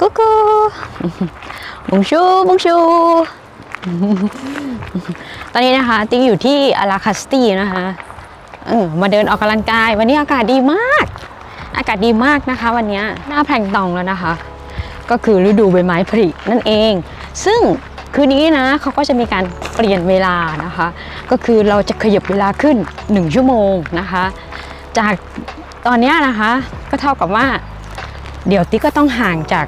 กูกูบงชูบงชู ตอนนี้นะคะติ๊กอยู่ที่อาราคาสตีนะคะเออมาเดินออกกำลังกาย วันนี้อากาศดีมาก อากาศดีมากนะคะ วันนี้หน้าแพลงตองแล้วนะคะ ก็คือฤดูใบไม้ผลินั่นเอง ซึ่งคืนนี้นะเขาก็จะมีการเปลี่ยนเวลานะคะ ก็คือเราจะขยับเวลาขึ้น 1 ชั่วโมงนะคะ จากตอนเนี้ยนะคะก็เท่ากับว่า เดี๋ยวติ๊กก็ต้องห่างจาก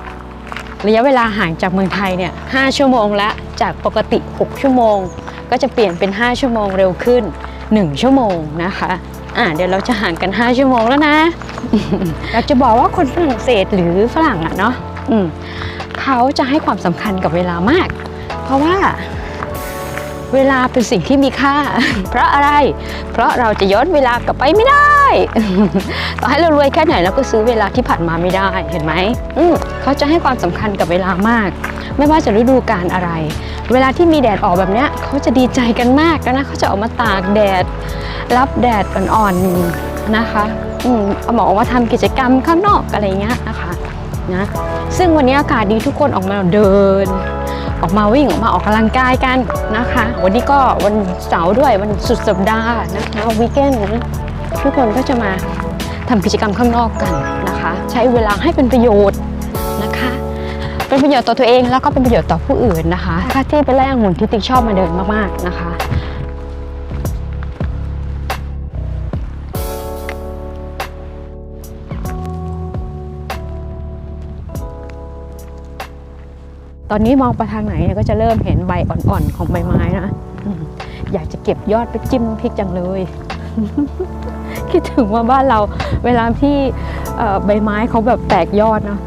ระยะเวลาห่างจากเมืองไทยเนี่ย5ชั่วโมงละจากปกติ 6 ชั่วโมง ก็จะเปลี่ยนเป็น 5 ชั่วโมงเร็วขึ้น 1 ชั่วโมงนะคะอ่าเดี๋ยวเราจะห่างกัน 5 ชั่วโมงแล้วนะอยากจะบอกว่าคนฝรั่งเศสหรือฝรั่งอะเนาะอืมเขาจะให้ความสำคัญกับเวลามาก เพราะว่าเวลาเป็นสิ่งที่มีค่า เพราะอะไร เพราะเราจะย้อนเวลากลับไปไม่ได้ ต่อให้เรารวยแค่ไหนเราก็ซื้อเวลาที่ผ่านมาไม่ได้เห็นไหมอืมเขาจะให้ความสำคัญกับเวลามาก ไม่ว่าจะฤดูกาลอะไร เวลาที่มีแดดออกแบบเนี้ยเขาจะดีใจกันมากนะเขาจะออกมาตากแดด รับแดดอ่อนๆนะคะอืมเอาหมอออกมาทำกิจกรรมข้างนอกอะไรเงี้ยนะคะนะซึ่งวันนี้อากาศดีทุกคนออกมาเดิน ออกมาวิ่งออกมาออกกำลังกายกันนะคะ วันนี้ก็วันเสาร์ด้วยวันสุดสัปดาห์นะคะวีคเอนนะ ทุกคนก็จะมาทำกิจกรรมข้างนอกกันนะคะ ใช้เวลาให้เป็นประโยชน์นะคะ เป็นประโยชน์ต่อตัวเองแล้วก็เป็นประโยชน์ต่อผู้อื่นนะคะค่าที่เป็นแรกหุ่นที่ติ๊กชอบมาเดินมากๆนะคะตอนนี้มองไปทางไหนเนี่ยก็จะเริ่มเห็นใบอ่อนๆของใบไม้นะ อยากจะเก็บยอดไปจิ้มพริกจังเลย คิดถึงว่าบ้านเราเวลาที่ใบไม้เขาแบบแตกยอดเนาะ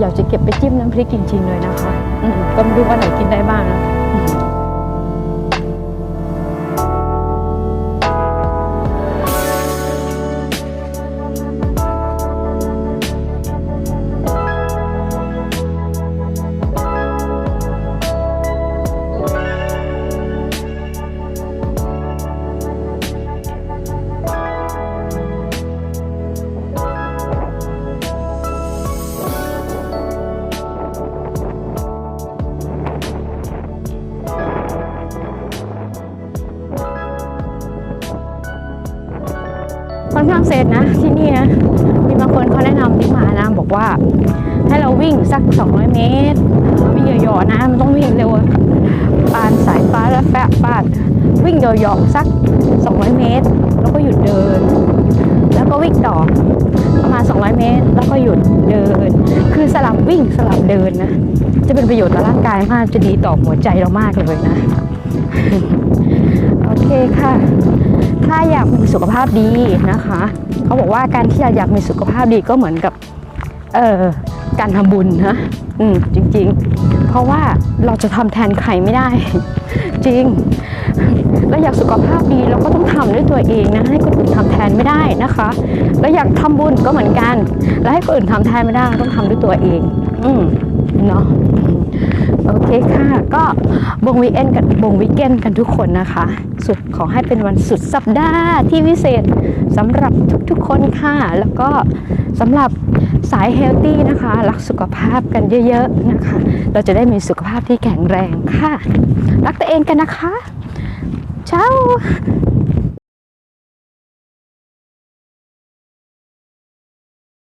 อยากจะเก็บไปจิ้มน้ำพริกจริงๆเลยนะคะก็ไม่รู้ว่าไหนกินได้บ้างนะ ค่อนข้างเซฟนะที่นี่นะมีบางคนเขาแนะนำที่มานะบอกว่า ให้เราวิ่งสัก 200 เมตรวิ่งเหยาะๆนะ มันต้องวิ่งเร็วปานสายฟ้าและแฟะปาดวิ่งเหยาะๆสัก 200 เมตร แล้วก็หยุดเดิน แล้วก็วิ่งต่อประมาณ 200 เมตร แล้วก็หยุดเดิน คือสลับวิ่งสลับเดินนะ จะเป็นประโยชน์ต่อร่างกายมากจะดีต่อหัวใจเรามากเลยนะ โอเคค่ะ ถ้าอยากมีสุขภาพดีนะคะ เขาบอกว่าการที่เราอยากมีสุขภาพดีก็เหมือนกับ เอ่อ การทำบุญนะอืมจริง ๆ เพราะว่าเราจะทำแทนใครไม่ได้ จริงเราอยากสุขภาพดีเราก็ต้องทำด้วยตัวเองนะ ให้คนอื่นทำแทนไม่ได้นะคะแล้วอยากทำบุญก็เหมือนกัน แล้วให้คนอื่นทำแทนไม่ได้ต้องทำด้วยตัวเอง อืมเนาะ โอเคค่ะ ก็บงวีเอนกันบงวีเกนกันทุกคนนะคะ สุดขอให้เป็นวันสุดสัปดาห์ที่วิเศษสำหรับทุกๆคนค่ะ แล้วก็สำหรับสายเฮลตี้นะคะ รักสุขภาพกันเยอะๆนะคะ เราจะได้มีสุขภาพที่แข็งแรงค่ะ รักตัวเองกันนะคะเช้า